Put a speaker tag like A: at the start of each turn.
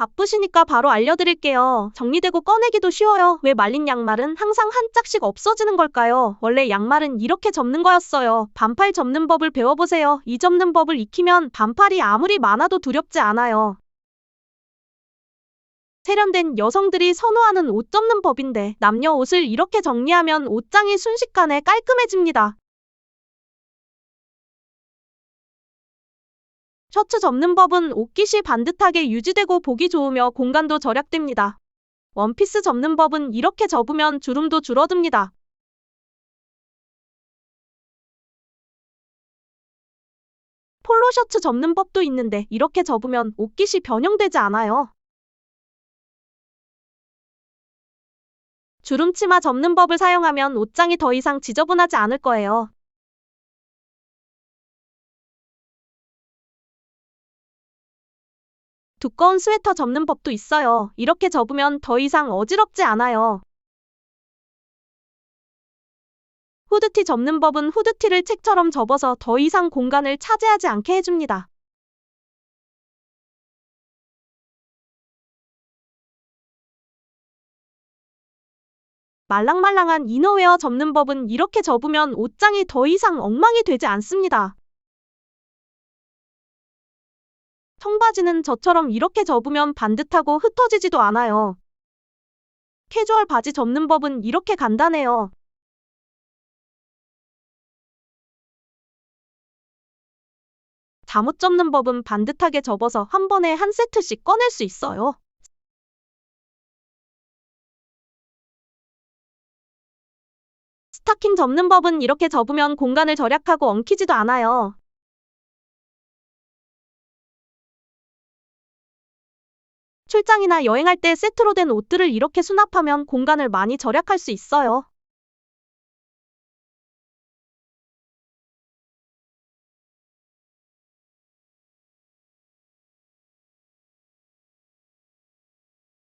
A: 바쁘시니까 바로 알려드릴게요. 정리되고 꺼내기도 쉬워요. 왜 말린 양말은 항상 한 짝씩 없어지는 걸까요? 원래 양말은 이렇게 접는 거였어요. 반팔 접는 법을 배워보세요. 이 접는 법을 익히면 반팔이 아무리 많아도 두렵지 않아요. 세련된 여성들이 선호하는 옷 접는 법인데 남녀 옷을 이렇게 정리하면 옷장이 순식간에 깔끔해집니다. 셔츠 접는 법은 옷깃이 반듯하게 유지되고 보기 좋으며 공간도 절약됩니다. 원피스 접는 법은 이렇게 접으면 주름도 줄어듭니다. 폴로 셔츠 접는 법도 있는데 이렇게 접으면 옷깃이 변형되지 않아요. 주름 치마 접는 법을 사용하면 옷장이 더 이상 지저분하지 않을 거예요. 두꺼운 스웨터 접는 법도 있어요. 이렇게 접으면 더 이상 어지럽지 않아요. 후드티 접는 법은 후드티를 책처럼 접어서 더 이상 공간을 차지하지 않게 해줍니다. 말랑말랑한 이너웨어 접는 법은 이렇게 접으면 옷장이 더 이상 엉망이 되지 않습니다. 청바지는 저처럼 이렇게 접으면 반듯하고 흩어지지도 않아요. 캐주얼 바지 접는 법은 이렇게 간단해요. 잠옷 접는 법은 반듯하게 접어서 한 번에 한 세트씩 꺼낼 수 있어요. 스타킹 접는 법은 이렇게 접으면 공간을 절약하고 엉키지도 않아요. 출장이나 여행할 때 세트로 된 옷들을 이렇게 수납하면 공간을 많이 절약할 수 있어요.